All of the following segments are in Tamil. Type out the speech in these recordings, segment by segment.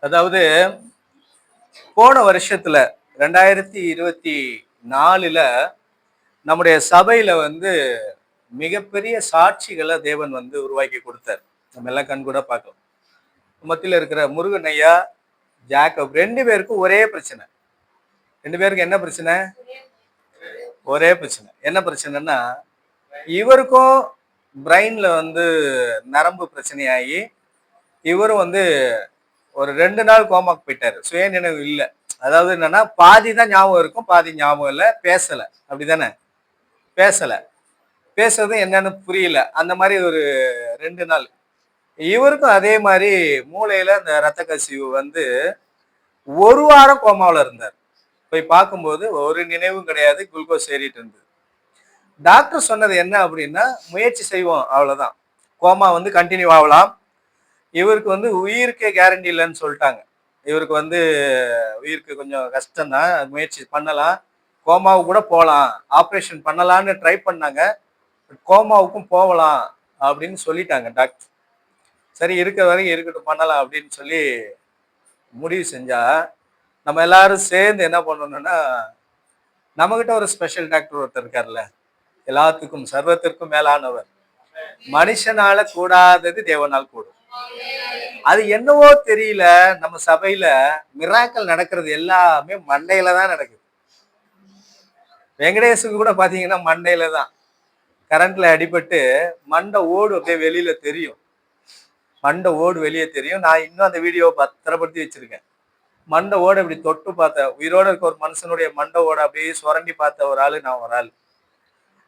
அதாவது போன வருஷத்துல ரெண்டாயிரத்தி இருபத்தி நாலுல நம்முடைய சபையில வந்து மிகப்பெரிய சாட்சிகளை தேவன் வந்து உருவாக்கி கொடுத்தார். நம்ம எல்லாம் கண் கூட பார்க்கலாம். மத்தியில் இருக்கிற முருகன் ஐயா ஜாக்கப் ரெண்டு பேருக்கும் ஒரே பிரச்சனை. ரெண்டு பேருக்கு என்ன பிரச்சனை? ஒரே பிரச்சனை. என்ன பிரச்சனைன்னா இவருக்கும் பிரெயின்ல வந்து நரம்பு பிரச்சனையாகி இவரும் வந்து ஒரு ரெண்டு நாள் கோமாக்கு போயிட்டாரு. சுய நினைவு இல்லை. அதாவது என்னன்னா பாதி தான் ஞாபகம் இருக்கும் பாதி ஞாபகம் இல்லை பேசலை. அப்படிதானே? பேசலை. பேசுறது என்னன்னு புரியல. அந்த மாதிரி ஒரு ரெண்டு நாள். இவருக்கும் அதே மாதிரி மூளையில அந்த ரத்த கசிவு வந்து ஒரு வாரம் கோமாவில் இருந்தார். போய் பார்க்கும்போது ஒரு நினைவும் கிடையாது குளுக்கோஸ் ஏறிட்டு இருந்தது. டாக்டர் சொன்னது என்ன அப்படின்னா முயற்சி செய்வோம் அவ்வளோதான் கோமா வந்து கண்டினியூ ஆகலாம். இவருக்கு வந்து உயிருக்கே கேரண்டி இல்லைன்னு சொல்லிட்டாங்க. இவருக்கு வந்து உயிருக்கு கொஞ்சம் கஷ்டம்தான். முயற்சி பண்ணலாம். கோமாவுக்கு கூட போகலாம். ஆப்ரேஷன் பண்ணலான்னு ட்ரை பண்ணாங்க. கோமாவுக்கும் போகலாம் அப்படின்னு சொல்லிட்டாங்க டாக்டர் சரி இருக்க வரைக்கும் இருக்கட்டும் பண்ணலாம் அப்படின்னு சொல்லி முடிவு செஞ்சா நம்ம எல்லாரும் சேர்ந்து என்ன பண்ணணும்னா நம்மகிட்ட ஒரு ஸ்பெஷல் டாக்டர் ஒருத்தர் இருக்கார்ல. எல்லாத்துக்கும் சர்வத்திற்கும் மேலானவர். மனுஷனால கூடாதது தேவனால் கூடும். அது என்னவோ தெரியல நம்ம சபையில மிராக்கள் நடக்கிறது எல்லாமே மண்டையில தான் நடக்குது. வெங்கடேஷுக்கு கூட பாத்தீங்கன்னா மண்டையில தான். கரண்ட்ல அடிபட்டு மண்டை ஓடு அப்படியே வெளியில தெரியும். மண்டை ஓடு வெளியே தெரியும். நான் இன்னும் அந்த வீடியோவை பத்திரப்படுத்தி வச்சிருக்கேன். மண்டை ஓடு இப்படி தொட்டு பார்த்தேன் உயிரோட இருக்க ஒரு மனுஷனுடைய மண்டை ஓட அப்படியே சுரண்டி பார்த்த ஒரு ஆளு நான் ஒரு ஆள்.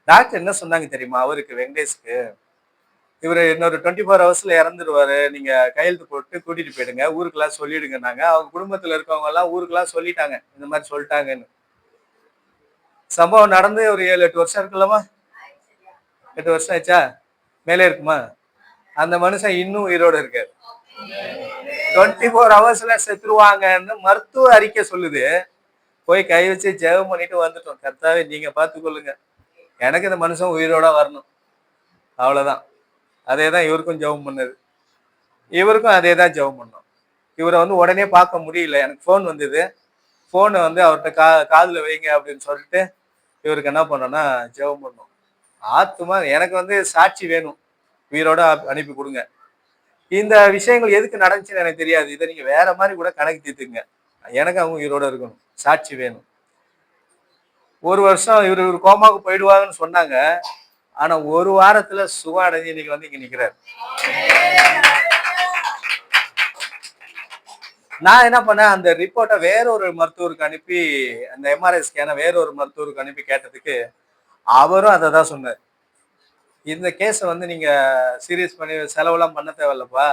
டாக்டர் என்ன சொன்னாங்க தெரியுமா? அவருக்கு வெங்கடேஷ்க்கு இவர் இன்னொரு டுவெண்ட்டி ஃபோர் ஹவர்ஸ்ல இறந்துருவாரு. நீங்க கையெழுத்து போட்டு கூட்டிட்டு போயிடுங்க. ஊருக்கெல்லாம் சொல்லிடுங்கன்னாங்க அவங்க குடும்பத்துல இருக்கவங்க எல்லாம் ஊருக்கெல்லாம் சொல்லிட்டாங்க. இந்த மாதிரி சொல்லிட்டாங்கன்னு. சம்பவம் நடந்து ஒரு ஏழு எட்டு வருஷம் இருக்குல்லமா எட்டு வருஷம் ஆச்சா மேலே இருக்குமா? அந்த மனுஷன் இன்னும் உயிரோட இருக்காரு. டுவெண்ட்டி ஃபோர் ஹவர்ஸ்ல செத்துருவாங்கன்னு மருத்துவ அறிக்கை சொல்லுது. போய் கை வச்சு ஜெபம் பண்ணிட்டு வந்துட்டோம். கரெக்டாகவே நீங்க பார்த்துக்கொள்ளுங்க. எனக்கு இந்த மனுஷன் உயிரோட வரணும். அவ்வளோதான் அதே தான் இவருக்கும் ஜெபம் பண்ணது. இவருக்கும் அதே தான் ஜெபம் பண்ணோம். இவரை வந்து உடனே பார்க்க முடியல. எனக்கு ஃபோன் வந்தது. ஃபோனை வந்து அவர்கிட்ட கா காதில் வைங்க அப்படின்னு சொல்லிட்டு இவருக்கு என்ன பண்ணோம்னா ஜெபம் பண்ணோம். ஆத்துமா எனக்கு வந்து சாட்சி வேணும். உயிரோட அப்~ அனுப்பி கொடுங்க. இந்த விஷயங்கள் எதுக்கு நடந்துச்சுன்னு எனக்கு தெரியாது. இதை நீங்கள் வேற மாதிரி கூட கணக்கு தீர்த்துங்க எனக்கு அவங்க உயிரோட இருக்கணும். சாட்சி வேணும். ஒரு வருஷம் இவர் இவர் கோமாவுக்கு போயிடுவாங்கன்னு சொன்னாங்க. ஆனா ஒரு வாரத்துல சுகம் அடைஞ்சு இன்னைக்கு வந்து இங்க நிக்கிறாரு. நான் என்ன பண்ணேன் அந்த ரிப்போர்ட்டை வேற ஒரு மருத்துவருக்கு அனுப்பி அந்த எம்ஆர்ஐ ஸ்கேனை வேற ஒரு மருத்துவருக்கு அனுப்பி கேட்டதுக்கு அவரும் அதை தான் சொன்னார். இந்த கேஸை வந்து நீங்க சீரியஸ் பண்ணி செலவெல்லாம் பண்ண தேவையில்லப்பா.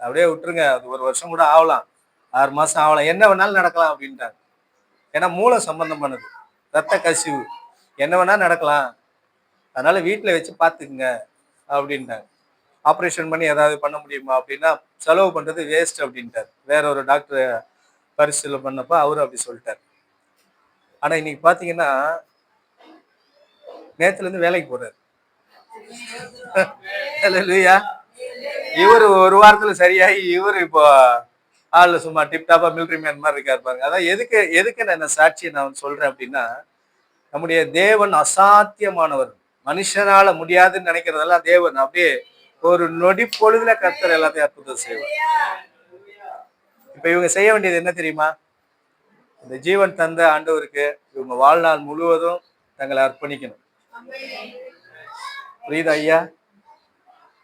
அப்படியே விட்டுருங்க அது ஒரு வருஷம் கூட ஆகலாம். ஆறு மாசம் ஆகலாம். என்ன வேணாலும் நடக்கலாம் அப்படின்ட்டாங்க. ஏன்னா மூளை சம்பந்தம் பண்ணுது. ரத்த கசிவு. என்ன வேணா நடக்கலாம். அதனால வீட்டில் வச்சு பார்த்துக்குங்க அப்படின்ட்டாங்க. ஆப்ரேஷன் பண்ணி ஏதாவது பண்ண முடியுமா அப்படின்னா செலவு பண்ணுறது வேஸ்ட் அப்படின்ட்டார். வேற ஒரு டாக்டர் பரிசீலனை பண்ணப்போ அவரும் அப்படி சொல்லிட்டார். ஆனால் இன்னைக்கு பார்த்தீங்கன்னா நேற்றுலேருந்து வேலைக்கு போகிறார் இல்லையா இவர் ஒரு வாரத்தில் சரியாகி இவர் இப்போ ஆள் சும்மா டிப்டாப்பா மிலிட்ரி மேன் மாதிரி இருக்காரு பாருங்க. அதான் எதுக்கு எதுக்கு நான் என்ன சாட்சியை நான் சொல்கிறேன் அப்படின்னா நம்முடைய தேவன் அசாத்தியமானவர். மனுஷனால முடியாதுன்னு நினைக்கிறதெல்லாம் தேவன். அப்படியே ஒரு நொடி பொழுதுல கர்த்தர் எல்லாத்தையும் அற்புதம் செய்வார். இப்ப இவங்க செய்ய வேண்டியது என்ன தெரியுமா? இந்த ஜீவன் தந்த ஆண்டவருக்கு இவங்க வாழ்நாள் முழுவதும் தங்களை அர்ப்பணிக்கணும். புரியுதா ஐயா?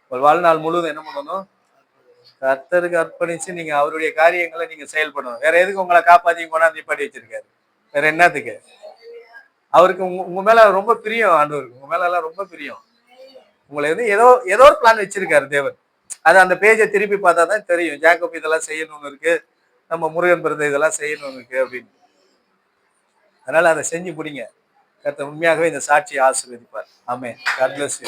ஒரு வாழ்நாள் முழுவதும் என்ன பண்ணணும்? கர்த்தருக்கு அர்ப்பணிச்சு நீங்க அவருடைய காரியங்களை நீங்க செயல்படணும். வேற எதுக்கு உங்களை காப்பாத்தி கொண்டாந்து நிப்பாட்டி வச்சிருக்காரு? வேற என்னத்துக்கு? அவருக்கு உங்க உங்க மேல ரொம்ப பிரியம் ஆண்டவருக்கு. உங்க மேல எல்லாம் ரொம்ப பிரியம். உங்களை வந்து ஏதோ ஏதோ ஒரு பிளான் வச்சிருக்காரு தேவர் அது அந்த பேஜை திருப்பி பார்த்தா தான் தெரியும். ஜாக்கப் இதெல்லாம் செய்யணும்னு இருக்கு. நம்ம முருகன் பிறந்த இதெல்லாம் செய்யணும்னு இருக்கு அப்படின்னு. அதனால அதை செஞ்சு பிடிங்க. கருத்தை உண்மையாகவே இந்த சாட்சியை ஆசீர்வதிப்பார். ஆமே கட்லஸ்